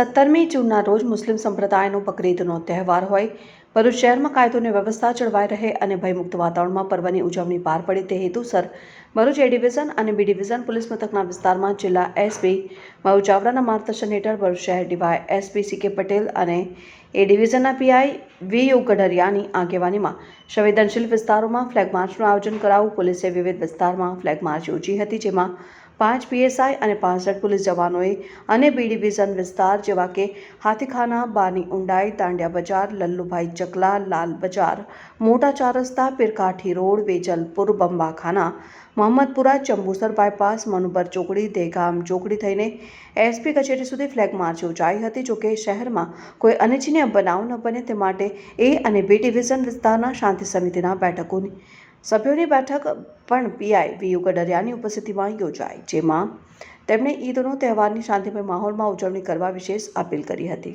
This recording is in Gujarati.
સત્તરમી જૂનના રોજ મુસ્લિમ સંપ્રદાયનો બકરીદનો તહેવાર હોય. ભરૂચ શહેરમાં કાયદો વ્યવસ્થા જળવાઈ રહે અને ભયમુક્ત વાતાવરણમાં પર્વની ઉજવણી પાર પડે તે હેતુસર ભરૂચ એ ડિવિઝન અને બી ડિવિઝન પોલીસ મથકના વિસ્તારમાં જિલ્લા એસપી મહુ ચાવડાના માર્ગદર્શન હેઠળ ભરૂચ શહેર ડીવાય એસપી સી કે પટેલ અને એ ડિવિઝનના પીઆઈ વી યુ ગઢરિયાની આગેવાનીમાં સંવેદનશીલ વિસ્તારોમાં ફ્લેગ માર્ચનું આયોજન કરાવવું પોલીસે વિવિધ વિસ્તારમાં ફ્લેગ માર્ચ યોજી હતી, જેમાં પાંચ પીએસઆઈ અને પાસઠ પોલીસ જવાનોએ અને બી ડિવિઝન વિસ્તાર જેવા કે હાથીખાના, બાની ઊંડાઈ દાંડિયા બજાર, લલ્લુભાઈ ચકલા, લાલ બજાર, મોટા ચાર રસ્તા, પીરકાઠી રોડ, વેજલપુર, બંબાખાના, મોહમ્મદપુરા, ચંબુસર બાયપાસ, મનુબર ચોકડી, દેગામ ચોકડી થઈને એસપી કચેરી સુધી ફ્લેગ માર્ચ યોજાઈ હતી. જોકે શહેરમાં કોઈ અનિચ્છનીય બનાવ ન બને તે માટે એ અને બી ડિવિઝન વિસ્તારના શાંતિ સમિતિના બેઠકોની સભ્યોની બેઠક પણ પીઆઈ વી ગડરિયાની ઉપસ્થિતિમાં યોજાઈ, જેમાં તેમણે ઈદનો તહેવારની શાંતિમય માહોલમાં ઉજવણી કરવા વિશેષ અપીલ કરી હતી.